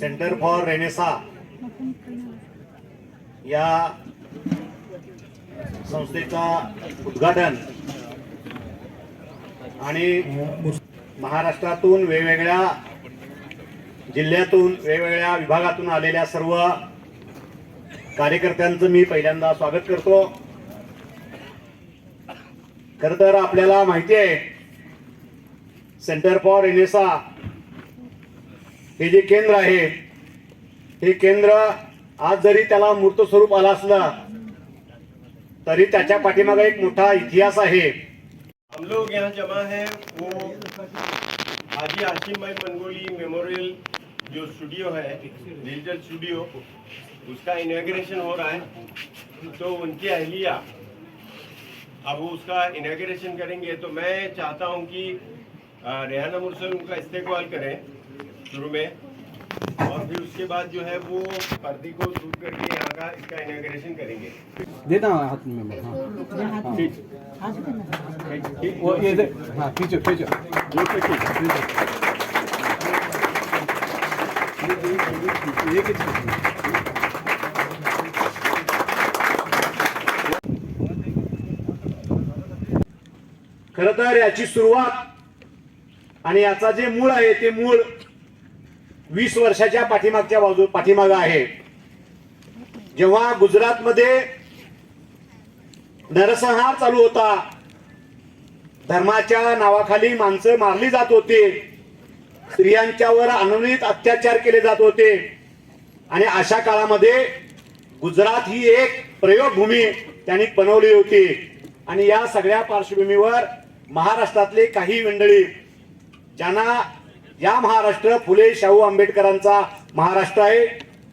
Centre for Renaissance या संस्थेचा उद्घाटन आणि महाराष्ट्रातून वेगवेगळ्या जिल्ह्यातून वेगवेगळ्या विभागातून आलेल्या सर्व कार्यकर्त्यांचं मी पहिल्यांदा स्वागत करतो. खर तर आपल्याला माहिती आहे सेंटर फॉर एनेसा हे जे केंद्र आहे, हे केंद्र आज जरी त्याला मूर्त स्वरूप आला असलं, तरी त्याच्या पाठीमागे एक मोठा इतिहास आहे. हम लोग यहाँ जमा है, वो हाजी आसिम भाई मंगोली मेमोरियल जो स्टूडियो है, डिजिटल स्टूडियो, उसका इनाग्रेशन हो रहा है। तो उनकी अहलिया, अब उसका इनाग्रेशन करेंगे तो मैं चाहता हूँ कि रेहाना मुरसल उनका इस्तेकबाल करें। शुरू में। और फिर उसके बाद जो है वो पर्दी को दूर करके यहाँ का इसका इनाग्रेशन करेंगे। देना हाथ में हाँ। ठीक। वो ये दे हाँ खींचो खींचो। खींचो। ये- ये खींचो। खर तर याची सुरुवात आणि याचा जे मूळ आहे ते मूळ वीस वर्षाच्या पाठीमागच्या बाजू पाठीमाग आहे. जेव्हा गुजरातमध्ये नरसंहार चालू होता धर्माच्या नावाखाली माणसं मारली जात होते. स्त्रियांच्यावर अनुनित अत्याचार केले जात होते. आणि अशा काळामध्ये गुजरात ही एक प्रयोगभूमी त्यांनी बनवली होती. आणि या सगळ्या पार्श्वभूमीवर महाराष्ट्रातले काही मंडळी ज्यांना या महाराष्ट्र फुले शाहू आंबेडकरांचा महाराष्ट्र आहे.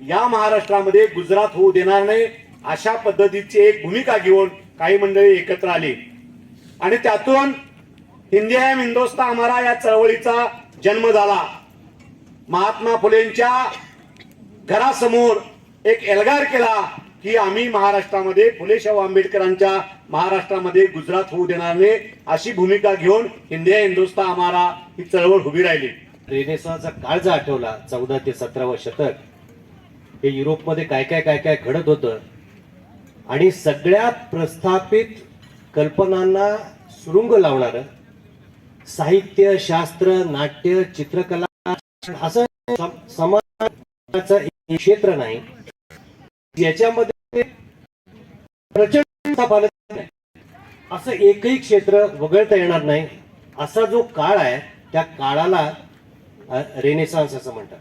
या महाराष्ट्रामध्ये गुजरात होऊ देणार नाही अशा पद्धतीची एक भूमिका घेऊन काही मंडळी एकत्र आली. आणि त्यातून हिंदी एम हिंदोस्ता आम्हाला या चळवळीचा जन्म झाला. महात्मा फुलेंच्या घरासमोर एक एल्गार केला की आम्ही महाराष्ट्रामध्ये फुले शाहू आंबेडकरांच्या महाराष्ट्रामध्ये गुजरात होऊ देणार नाही अशी भूमिका घेऊन हिंदी हिंदुस्ता आम्हाला ही चळवळ उभी राहिली. रेनेसाचा काळ जर आठवला चौदा ते सतरावं शतक हे युरोपमध्ये काय काय काय काय घडत होतं आणि सगळ्या प्रस्थापित कल्पनांना सुरुंग लावणारं साहित्य शास्त्र नाट्य चित्रकला असं सम- समाजाचं एक क्षेत्र नाही. याच्यामध्ये प्रचंड नाही असं एकही क्षेत्र वगळता येणार नाही. असा जो काळ आहे त्या काळाला रेनेसान्स असं म्हणतात.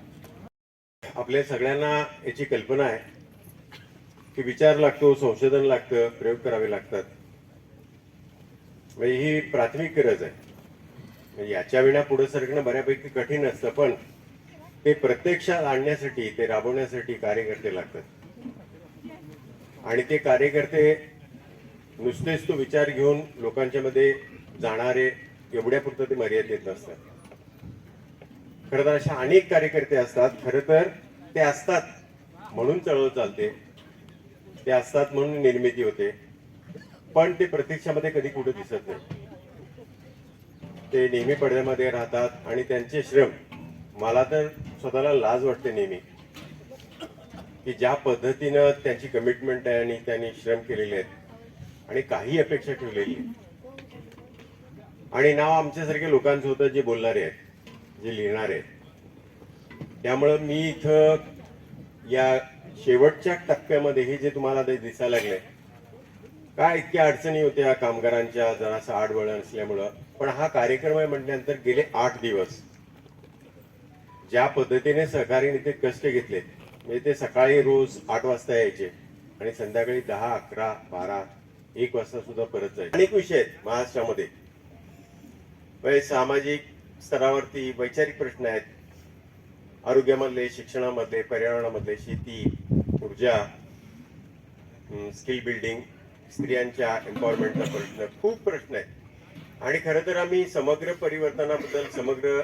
आपल्या सगळ्यांना याची कल्पना आहे की विचार लागतो संशोधन लागतं प्रयोग करावे लागतात. म्हणजे ही प्राथमिक गरज आहे. म्हणजे याच्या विना पुढे सरकणं बऱ्यापैकी कठीण असतं पण ते प्रत्यक्षात आणण्यासाठी ते राबवण्यासाठी कार्यकर्ते लागतात. आणि ते कार्यकर्ते नुसतेच तो विचार घेऊन लोकांच्या मध्ये जाणारे एवढ्यापुरतं ते मर्यादित नसतात. खरं तर अशा अनेक कार्यकर्ते असतात खरं तर ते असतात म्हणून चळवळ चालते. ते असतात म्हणून निर्मिती होते. पण ते प्रत्यक्षामध्ये कधी कुठे दिसत नाही. ते नेहमी पडद्यामध्ये राहतात आणि त्यांचे श्रम मला तर स्वतःला लाज वाटते नेहमी. की ज्या पद्धतीनं त्यांची कमिटमेंट आहे आणि त्यांनी श्रम केलेले आहेत आणि काही अपेक्षा ठेवलेली आहे आणि नाव आमच्यासारख्या लोकांचं होतं जे बोलणारे आहेत. जे लिहिणारे आहेत. त्यामुळं मी इथं या शेवटच्या टप्प्यामध्ये हे जे तुम्हाला ते दिसायला लागले काय इतक्या अडचणी होत्या कामगारांच्या जरासं आडवळण असल्यामुळं. पण हा कार्यक्रम आहे म्हटल्यानंतर गेले आठ दिवस. ज्या पद्धतीने सहकारी नेते कष्ट घेतले म्हणजे ते सकाळी रोज आठ वाजता यायचे आणि संध्याकाळी दहा अकरा बारा एक वाजता सुद्धा परत जायचे. अनेक विषय आहेत महाराष्ट्रामध्ये. म्हणजे सामाजिक स्तरावरती वैचारिक प्रश्न आहेत. आरोग्यामधले शिक्षणामधले पर्यावरणामधले शेती ऊर्जा स्किल बिल्डिंग स्त्रियांच्या एम्पॉवरमेंटचा प्रश्न खूप प्रश्न आहेत. आणि खरं तर आम्ही समग्र परिवर्तनाबद्दल समग्र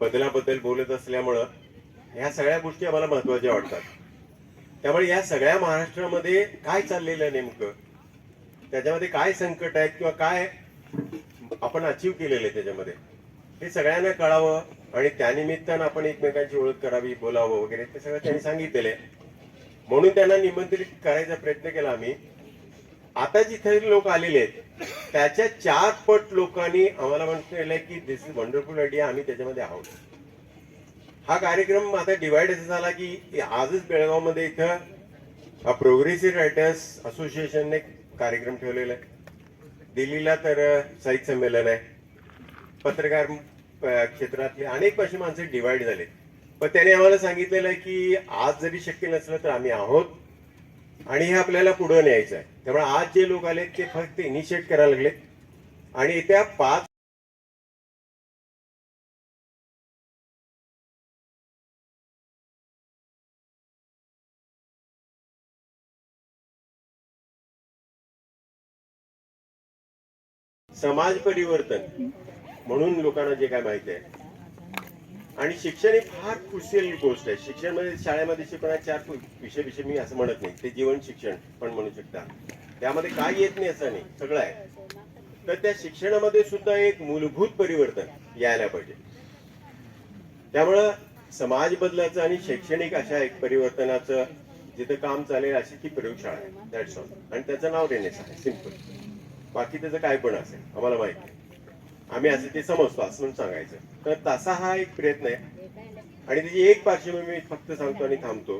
बदलाबद्दल बोलत असल्यामुळं ह्या सगळ्या गोष्टी आम्हाला महत्त्वाच्या वाटतात. त्यामुळे या सगळ्या महाराष्ट्रामध्ये काय चाललेलं आहे नेमकं? त्याच्यामध्ये काय संकट आहेत किंवा काय आपण अचीव केलेलं आहे त्याच्यामध्ये? हे सगळ्यांना कळावं आणि त्यानिमित्तानं आपण एकमेकांची ओळख करावी बोलावं वगैरे ते सगळं त्यांनी सांगितलेलं आहे. म्हणून त्यांना निमंत्रित करायचा प्रयत्न केला आम्ही. आता जिथे लोक आलेले आहेत त्याच्या चार पट लोकांनी आम्हाला म्हटलेलं की दिस इज वंडरफुल आयडिया आम्ही त्याच्यामध्ये आहोत. हा कार्यक्रम आता डिवाइड असा झाला की आजच बेळगावमध्ये इथं प्रोग्रेसिव्ह रायटर्स असोसिएशनने कार्यक्रम ठेवलेला आहे. दिल्लीला तर साहित्य संमेलन आहे. पत्रकार क्षेत्रातले अनेक अशी माणसं डिवाइड झाले पण त्याने आम्हाला सांगितलेलं आहे की आज जरी शक्य नसलं तर आम्ही आहोत आणि हे आपल्याला पुढे न्यायचं आहे. त्यामुळे आज जे लोक आले ते फक्त इनिशिएट करायला लागले आणि त्या पाच समाज परिवर्तन म्हणून लोकांना जे काय माहिती आहे. आणि शिक्षण ही फार कुशल गोष्ट आहे. शिक्षणमध्ये शाळेमध्ये शिकवणार चार विषय विषय मी असं म्हणत नाही. ते जीवन शिक्षण पण म्हणू शकता. त्यामध्ये काय येत नाही असं नाही. सगळं आहे. तर त्या शिक्षणामध्ये सुद्धा एक मूलभूत परिवर्तन यायला पाहिजे. त्यामुळं समाज बदलाचं आणि शैक्षणिक अशा एक परिवर्तनाचं जिथं काम चालेल अशी ती प्रयोगशाळा आहे. दॅट्स ऑल आणि त्याचं नाव रेनेस आहे सिंपल बाकी त्याचं काय पण असेल. आम्हाला माहिती आहे आम्ही असं ते समजतो असं म्हणून सांगायचं. तर तसा हा एक प्रयत्न आहे. आणि त्याची एक पार्श्वभूमी मी फक्त सांगतो आणि थांबतो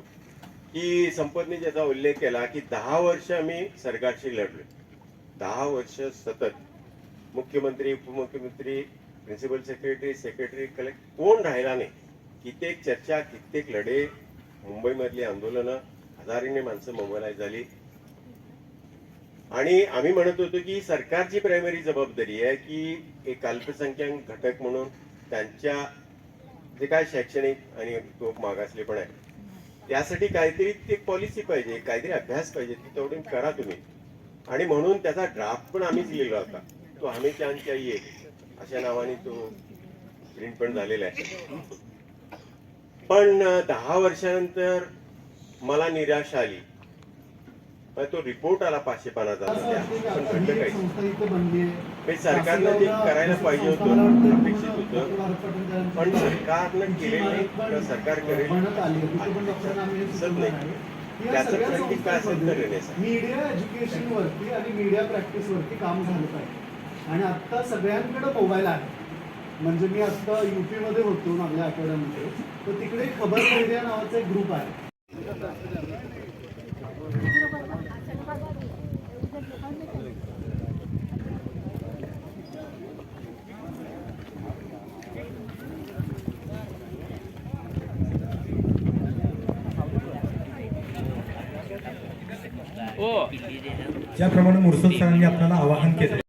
की संपतने ज्याचा उल्लेख केला की दहा वर्ष आम्ही सरकारशी लढलो दहा वर्ष सतत. मुख्यमंत्री उपमुख्यमंत्री प्रिन्सिपल सेक्रेटरी सेक्रेटरी कलेक्टर कोण राहिला नाही. कित्येक चर्चा कित्येक लढे मुंबईमधली आंदोलनं हजारीने माणसं मोबाईलाईज झाली. आणि आम्ही म्हणत होतो की सरकारची प्रायमरी जबाबदारी आहे की एक अल्पसंख्याक घटक म्हणून त्यांच्या जे काय शैक्षणिक आणि तो मागासलेपण आहे त्यासाठी काहीतरी ते पॉलिसी पाहिजे काहीतरी अभ्यास पाहिजे ती तेवढी करा तुम्ही. आणि म्हणून त्याचा ड्राफ्ट पण आम्हीच लिहिला होता. तो आम्ही त्यांच्या ये अशा नावाने तो प्रिंट पण झालेला आहे. पण दहा वर्षानंतर मला निराशा आली. पण तो रिपोर्ट आला पाचशे पानाचा पण घडलं काही सरकारनं जे करायला पाहिजे होतं अपेक्षित होतं पण सरकारनं केलेलं नाही किंवा सरकार करेल दिसत नाही. त्याचं प्रत्येक काय असेल तर. मीडिया एज्युकेशन वरती आणि मीडिया प्रॅक्टिस वरती काम झालं पाहिजे. आणि आता सगळ्यांकडे मोबाईल आहे. म्हणजे मी आता युपी मध्ये होतो आपल्या आठवड्यामध्ये. तर तिकडे खबर मीडिया नावाचा एक ग्रुप आहे. ज्याप्रमाणे मुरसद सरांनी आपल्याला आवाहन केलं.